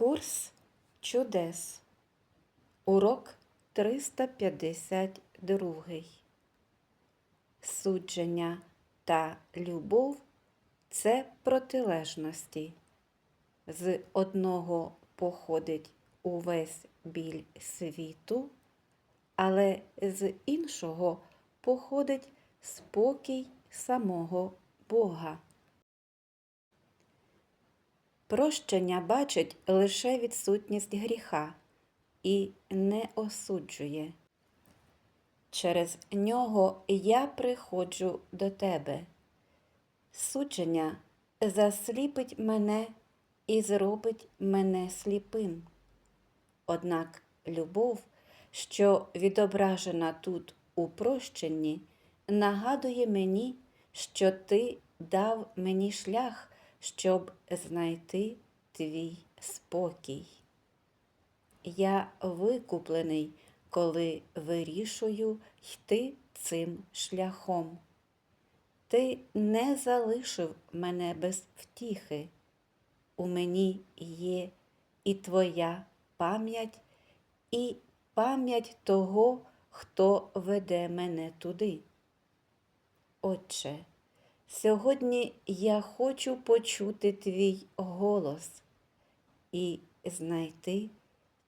Курс чудес. Урок 352. Судження та любов це протилежності. З одного походить увесь біль світу, але з іншого походить спокій самого Бога. Прощення бачить лише відсутність гріха і не осуджує. Через нього я приходжу до тебе. Судження засліпить мене і зробить мене сліпим. Однак любов, що відображена тут у прощенні, нагадує мені, що ти дав мені шлях, щоб знайти твій спокій. Я викуплений, коли вирішую йти цим шляхом. Ти не залишив мене без втіхи. У мені є і твоя пам'ять, і пам'ять того, хто веде мене туди. Отче, сьогодні я хочу почути твій голос і знайти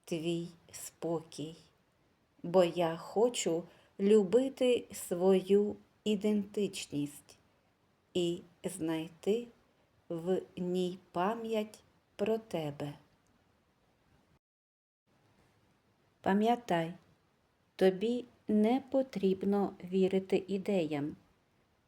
твій спокій, бо я хочу любити свою ідентичність і знайти в ній пам'ять про тебе. Пам'ятай, тобі не потрібно вірити ідеям,